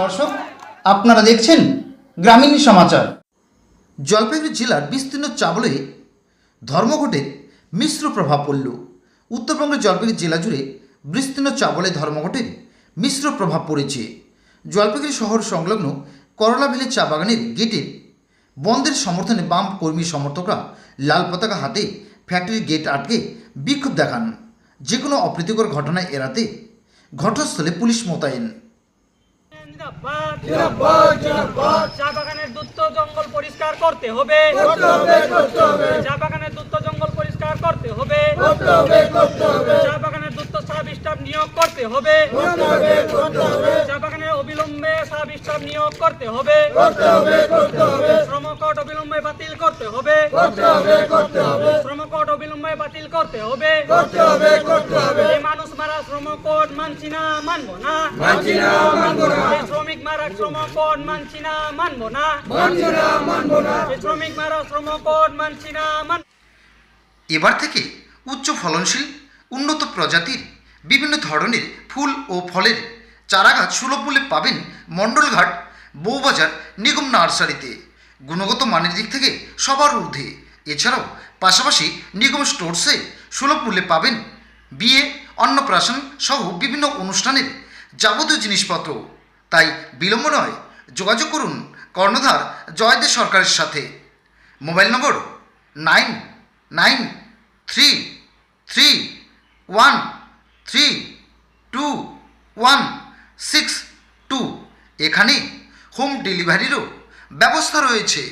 দর্শক আপনারা দেখছেন গ্রামীণ সমাচার। জলপাইগুড়ি জেলার বিস্তীর্ণ চাবলে ধর্মঘটের মিশ্র প্রভাব পড়ল। উত্তরবঙ্গের জলপাইগুড়ি জেলা জুড়ে বিস্তীর্ণ চাবলে ধর্মঘটের মিশ্র প্রভাব পড়েছে। জলপাইগুড়ি শহর সংলগ্ন করলাভেলি চা বাগানের গেটের বন্ধের সমর্থনে বাম কর্মী সমর্থকরা লাল পতাকা হাতে ফ্যাক্টরির গেট আটকে বিক্ষোভ দেখান যে কোনো অপ্রীতিকর ঘটনা এড়াতে ঘটনাস্থলে পুলিশ মোতায়েন জিন্দাবাদ জিন্দাবাদ জিন্দাবাদ চা বাগানের দুত্ত জঙ্গল পরিষ্কার করতে হবে করতে হবে করতে হবে চা বাগানের দুত্ত জঙ্গল পরিষ্কার করতে হবে করতে হবে করতে হবে চা বাগানের দুত্ত সাব স্টাফ নিয়োগ করতে হবে করতে হবে করতে হবে চা বাগানের অবিলম্বে সাব স্টাফ নিয়োগ করতে হবে করতে হবে করতে হবে শ্রমকট অবিলম্বে বাতিল করতে হবে অবিলম্বে বাতিল করতে হবে। করতে হবে করতে হবে। এই মানুষ মারা শ্রমকট মানছি না মানবো না। মানছি না মানবো না। এই শ্রমিক মারা শ্রমকট মানছি না মানবো না। মানছি না মানবো না। এই শ্রমিক মারা শ্রমকট মানছি না মান এবার থেকে উচ্চ ফলনশীল উন্নত প্রজাতির বিভিন্ন ধরনের ফুল ও ফলের চারাগাছ সুলভ মূল্যে পাবেন মণ্ডলঘাট বউবাজার নিগম নার্সারিতে। গুণগত মানের দিক থেকে সবার ঊর্ধ্বে। এছাড়াও পাশাপাশি নিগম স্টোরসে সুলভ মূল্যে পাবেন বিয়ে, অন্নপ্রাশন সহ বিভিন্ন অনুষ্ঠানের যাবতীয় জিনিসপত্র। তাই বিলম্ব নয়, যোগাযোগ করুন কর্ণধার জয়দেব সরকারের সাথে। Mobile number nine nine three three one three two one six two. এখানে হোম ডেলিভারিরও ব্যবস্থা রয়েছে।